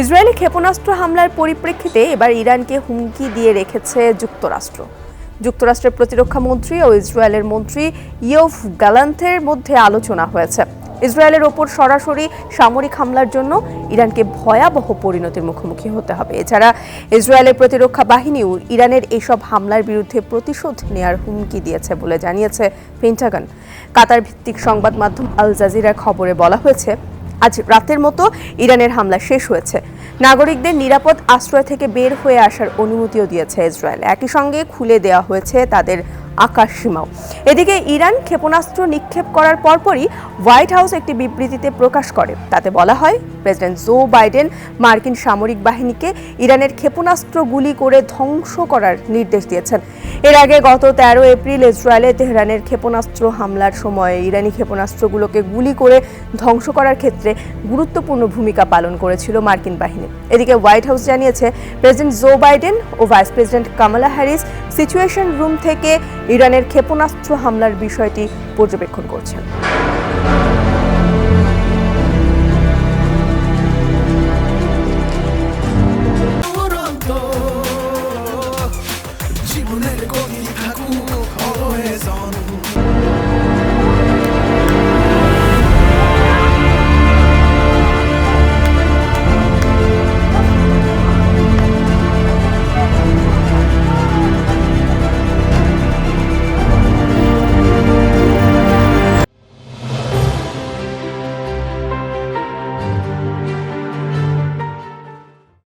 Israeli ক্ষেপণাস্ত্র হামলার পরিপ্রেক্ষিতে এবার ইরানকে হুমকি দিয়ে রেখেছে যুক্তরাষ্ট্র। যুক্তরাষ্ট্রের প্রতিরক্ষা মন্ত্রী ও ইসরায়েলের মন্ত্রী ইয়ফ গ্যালান্থের মধ্যে আলোচনা হয়েছে। ইসরায়েলের ওপর সরাসরি সামরিক হামলার জন্য ইরানকে ভয়াবহ পরিণতির মুখোমুখি হতে হবে। এছাড়া ইসরায়েলের প্রতিরক্ষা বাহিনীও ইরানের এসব হামলার বিরুদ্ধে প্রতিশোধ নেয়ার হুমকি দিয়েছে বলে জানিয়েছে পেন্টাগন। কাতার ভিত্তিক সংবাদ মাধ্যম আল জাজিরার খবরে বলা হয়েছে আজ রাতের মতো ইরানের হামলা শেষ হয়েছে। নাগরিকদের নিরাপদ আশ্রয় থেকে বের হয়ে আসার অনুমতিও দিয়েছে ইসরায়েল। একই সঙ্গে খুলে দেওয়া হয়েছে তাদের আকাশ সীমাও এদিকে ইরান ক্ষেপণাস্ত্র নিক্ষেপ করার পরপরই হোয়াইট হাউস একটি বিবৃতিতে প্রকাশ করে। তাতে বলা হয়, প্রেসিডেন্ট জো বাইডেন মার্কিন সামরিক বাহিনীকে ইরানের ক্ষেপণাস্ত্র গুলি করে ধ্বংস করার নির্দেশ দিয়েছেন। এর আগে গত তেরো এপ্রিল ইসরায়েলে তেহরানের ক্ষেপণাস্ত্র হামলার সময় ইরানি ক্ষেপণাস্ত্রগুলোকে গুলি করে ধ্বংস করার ক্ষেত্রে গুরুত্বপূর্ণ ভূমিকা পালন করেছিল মার্কিন বাহিনী। এদিকে হোয়াইট হাউস জানিয়েছে, প্রেসিডেন্ট জো বাইডেন ও vice president Kamala Harris situation room থেকে ইরানের ক্ষেপণাস্ত্র হামলার বিষয়টি পর্যবেক্ষণ করছেন। 보내는 거니? 가고